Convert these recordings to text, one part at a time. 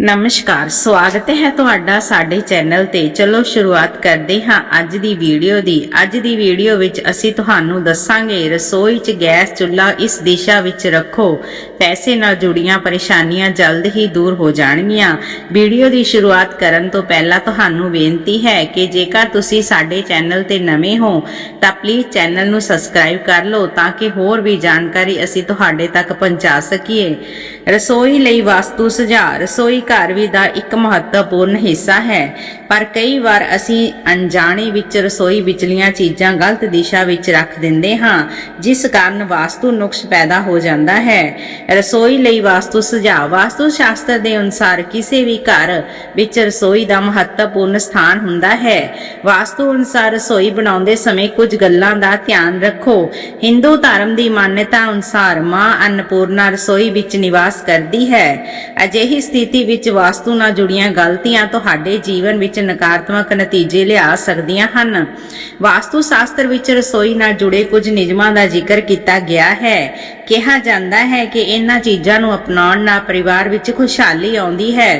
ਨਮਸਕਾਰ, ਸਵਾਗਤ ਹੈ ਤੁਹਾਡਾ ਸਾਡੇ ਚੈਨਲ ਤੇ। ਚਲੋ, ਸ਼ੁਰੂਆਤ ਕਰਦੇ ਹਾਂ ਅੱਜ ਦੀ ਵੀਡੀਓ ਦੀ। ਅੱਜ ਦੀ ਵੀਡੀਓ ਵਿੱਚ ਅਸੀਂ ਤੁਹਾਨੂੰ ਦੱਸਾਂਗੇ, ਰਸੋਈ 'ਚ ਗੈਸ ਚੁੱਲ੍ਹਾ ਇਸ ਦਿਸ਼ਾ ਵਿੱਚ ਰੱਖੋ। ਪੈਸੇ ਨਾਲ ਜੁੜੀਆਂ ਪਰੇਸ਼ਾਨੀਆਂ ਜਲਦ ਹੀ ਦੂਰ ਹੋ ਜਾਣਗੀਆਂ। ਵੀਡੀਓ ਦੀ ਸ਼ੁਰੂਆਤ ਕਰਨ ਤੋਂ ਪਹਿਲਾਂ ਤੁਹਾਨੂੰ ਬੇਨਤੀ ਹੈ ਕਿ ਜੇਕਰ ਤੁਸੀਂ ਸਾਡੇ ਚੈਨਲ ਤੇ ਨਵੇਂ ਹੋ, ਤਾਂ ਪਲੀਜ਼ ਚੈਨਲ ਨੂੰ ਸਬਸਕ੍ਰਾਈਬ ਕਰ ਲਓ ਤਾਂ ਕਿ ਹੋਰ ਵੀ ਜਾਣਕਾਰੀ ਅਸੀਂ ਤੁਹਾਡੇ ਤੱਕ ਪਹੁੰਚਾ ਸਕੀਏ। ਰਸੋਈ ਲਈ ਵਾਸਤੂ ਸੁਝਾਅ। ਰਸੋਈ ਘਰ ਵੀ ਦਾ ਇੱਕ ਮਹੱਤਵਪੂਰਨ ਹਿੱਸਾ ਹੈ। ਪਰ ਕਈ ਵਾਰ ਅਸੀਂ ਅਣਜਾਣੇ ਵਿੱਚ ਰਸੋਈ ਵਿਚਲੀਆਂ ਚੀਜ਼ਾਂ ਗਲਤ ਦਿਸ਼ਾ ਵਿੱਚ ਰੱਖ ਦਿੰਦੇ ਹਾਂ, ਜਿਸ ਕਾਰਨ ਵਾਸਤੂ ਨੁਕਸ ਪੈਦਾ ਹੋ ਜਾਂਦਾ ਹੈ। ਰਸੋਈ ਲਈ ਵਾਸਤੂ ਸੁਝਾਅ, ਵਾਸਤੂ ਸ਼ਾਸਤਰ ਦੇ ਅਨੁਸਾਰ ਕਿਸੇ ਵੀ ਘਰ ਵਿੱਚ ਰਸੋਈ ਦਾ ਮਹੱਤਵਪੂਰਨ ਸਥਾਨ ਹੁੰਦਾ ਹੈ। ਵਾਸਤੂ ਅਨੁਸਾਰ ਰਸੋਈ ਬਣਾਉਂਦੇ ਸਮੇਂ ਕੁਝ ਗੱਲਾਂ ਦਾ ਧਿਆਨ ਰੱਖੋ। ਹਿੰਦੂ ਧਰਮ ਦੀ ਮਾਨਤਾ ਅਨੁਸਾਰ ਮਾਂ ਅੰਨਪੂਰਨਾ ਰਸੋਈ ਵਿੱਚ ਨਿਵਾਸ ਕਰਦੀ ਹੈ। ਅਜਿਹੀ ਸਥਿਤੀ ਵਿੱਚ ਵਾਸਤੂ ਨਾਲ ਜੁੜੀਆਂ ਗਲਤੀਆਂ ਤੁਹਾਡੇ ਜੀਵਨ ਵਿੱਚ ਨਕਾਰਾਤਮਕ ਨਤੀਜੇ ਲਿਆ ਸਕਦੀਆਂ ਹਨ। ਵਾਸਤੂ ਸ਼ਾਸਤਰ ਵਿੱਚ ਰਸੋਈ ਨਾਲ ਜੁੜੇ ਕੁਝ ਨਿਯਮਾਂ ਦਾ ਜ਼ਿਕਰ ਕੀਤਾ ਗਿਆ ਹੈ। ਕਿਹਾ ਜਾਂਦਾ ਹੈ ਕਿ ਇਹਨਾਂ ਚੀਜ਼ਾਂ ਨੂੰ ਅਪਣਾਉਣ ਨਾਲ ਪਰਿਵਾਰ ਵਿੱਚ ਖੁਸ਼ਹਾਲੀ ਆਉਂਦੀ ਹੈ।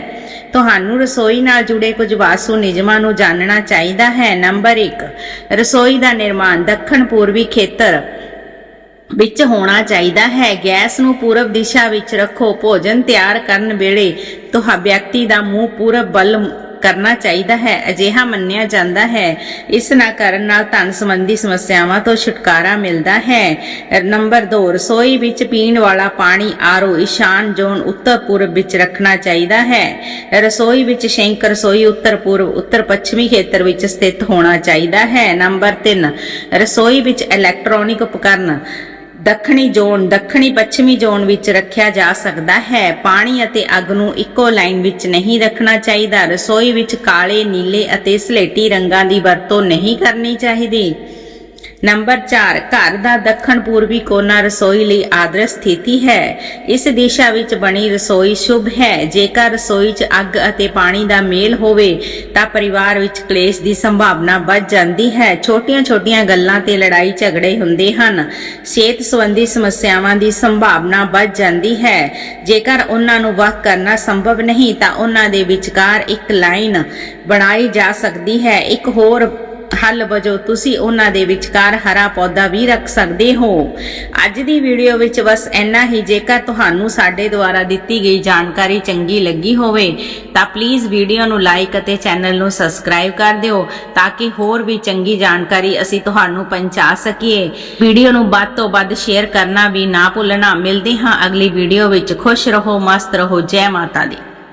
ਤੁਹਾਨੂੰ ਰਸੋਈ ਨਾਲ ਜੁੜੇ ਕੁਝ ਵਾਸੂ ਨਿਯਮਾਂ ਨੂੰ ਜਾਣਨਾ ਚਾਹੀਦਾ ਹੈ। ਨੰਬਰ 1 ਰਸੋਈ ਦਾ ਨਿਰਮਾਣ ਦੱਖਣ ਪੂਰਬੀ ਖੇਤਰ। ਵਿੱਚ ਹੋਣਾ ਚਾਹੀਦਾ ਹੈ। ਗੈਸ ਨੂੰ ਪੂਰਬ ਦਿਸ਼ਾ ਵਿੱਚ ਰੱਖੋ। ਭੋਜਨ ਤਿਆਰ ਕਰਨ ਵੇਲੇ ਤੁਹਾ ਵਿਅਕਤੀ ਦਾ ਮੂੰਹ ਪੂਰਬ ਵੱਲ ਕਰਨਾ ਚਾਹੀਦਾ ਹੈ। ਅਜਿਹਾ ਮੰਨਿਆ ਜਾਂਦਾ ਹੈ। ਇਸ ਨਾ ਕਰਨ ਨਾਲ ਧਨ ਸੰਬੰਧੀ ਸਮੱਸਿਆਵਾਂ ਤੋਂ ਛੁਟਕਾਰਾ ਮਿਲਦਾ ਹੈ। ਨੰਬਰ 2 ਰਸੋਈ ਵਿੱਚ ਪੀਣ ਵਾਲਾ ਪਾਣੀ ਆਰੋ, ਈਸ਼ਾਨ ਜ਼ੋਨ ਉੱਤਰ ਪੂਰਬ ਵਿੱਚ ਰੱਖਣਾ ਚਾਹੀਦਾ ਹੈ। ਰਸੋਈ ਵਿੱਚ ਸ਼ੈਂਕ ਰਸੋਈ ਉੱਤਰ ਪੂਰਬ ਉੱਤਰ ਪੱਛਮੀ ਖੇਤਰ ਵਿੱਚ ਸਥਿਤ ਹੋਣਾ ਚਾਹੀਦਾ ਹੈ। ਨੰਬਰ 3 ਰਸੋਈ ਵਿੱਚ ਇਲੈਕਟ੍ਰੋਨਿਕ ਉਪਕਰਨ ਦੱਖਣੀ ਜ਼ੋਨ, ਦੱਖਣੀ ਪੱਛਮੀ ਜ਼ੋਨ ਵਿੱਚ ਰੱਖਿਆ ਜਾ ਸਕਦਾ ਹੈ। ਪਾਣੀ ਅਤੇ ਅੱਗ ਨੂੰ ਇੱਕੋ ਲਾਈਨ ਵਿੱਚ ਨਹੀਂ ਰੱਖਣਾ ਚਾਹੀਦਾ। ਰਸੋਈ ਵਿੱਚ ਕਾਲੇ, ਨੀਲੇ ਅਤੇ ਸਲੇਟੀ ਰੰਗਾਂ ਦੀ ਵਰਤੋਂ ਨਹੀਂ ਕਰਨੀ ਚਾਹੀਦੀ। ਨੰਬਰ 4 ਘਰ ਦਾ ਦੱਖਣ ਪੂਰਬੀ ਕੋਨਾ ਰਸੋਈ ਲਈ ਆਦਰਸ਼ ਸਥਿਤੀ ਹੈ। ਇਸ ਦਿਸ਼ਾ ਵਿੱਚ ਬਣੀ ਰਸੋਈ ਸ਼ੁਭ ਹੈ। ਜੇਕਰ ਰਸੋਈ 'ਚ ਅੱਗ ਅਤੇ ਪਾਣੀ ਦਾ ਮੇਲ ਹੋਵੇ, ਤਾਂ ਪਰਿਵਾਰ ਵਿੱਚ ਕਲੇਸ਼ ਦੀ ਸੰਭਾਵਨਾ ਵੱਧ ਜਾਂਦੀ ਹੈ। ਛੋਟੀਆਂ-ਛੋਟੀਆਂ ਗੱਲਾਂ ਤੇ ਲੜਾਈ ਝਗੜੇ ਹੁੰਦੇ ਹਨ। ਸਿਹਤ ਸੰਬੰਧੀ ਸਮੱਸਿਆਵਾਂ ਦੀ ਸੰਭਾਵਨਾ ਵੱਧ ਜਾਂਦੀ ਹੈ। ਜੇਕਰ ਉਹਨਾਂ ਨੂੰ ਵੱਖ ਕਰਨਾ ਸੰਭਵ ਨਹੀਂ, ਤਾਂ ਉਹਨਾਂ ਦੇ ਵਿਚਕਾਰ ਇੱਕ ਲਾਈਨ ਬਣਾਈ ਜਾ ਸਕਦੀ ਹੈ। ਇੱਕ ਹੋਰ ਹੱਲ ਵਜੋਂ ਤੁਸੀਂ ਉਹਨਾਂ ਦੇ ਵਿਚਕਾਰ ਹਰਾ ਪੌਦਾ ਵੀ ਰੱਖ ਸਕਦੇ ਹੋ। ਅੱਜ ਦੀ ਵੀਡੀਓ ਵਿੱਚ ਬਸ ਇੰਨਾ ਹੀ। ਜੇਕਰ ਤੁਹਾਨੂੰ ਸਾਡੇ ਦੁਆਰਾ ਦਿੱਤੀ ਗਈ ਜਾਣਕਾਰੀ ਚੰਗੀ ਲੱਗੀ ਹੋਵੇ, ਤਾਂ ਪਲੀਜ਼ ਵੀਡੀਓ ਨੂੰ ਲਾਈਕ ਅਤੇ ਚੈਨਲ ਨੂੰ ਸਬਸਕ੍ਰਾਈਬ ਕਰ ਦਿਓ, ਤਾਂ ਕਿ ਹੋਰ ਵੀ ਚੰਗੀ ਜਾਣਕਾਰੀ ਅਸੀਂ ਤੁਹਾਨੂੰ ਪਹੁੰਚਾ ਸਕੀਏ। ਵੀਡੀਓ ਨੂੰ ਵੱਧ ਤੋਂ ਵੱਧ ਸ਼ੇਅਰ ਕਰਨਾ ਵੀ ਨਾ ਭੁੱਲਣਾ। ਮਿਲਦੇ ਹਾਂ ਅਗਲੀ ਵੀਡੀਓ ਵਿੱਚ। ਖੁਸ਼ ਰਹੋ, ਮਸਤ ਰਹੋ। ਜੈ ਮਾਤਾ ਦੀ।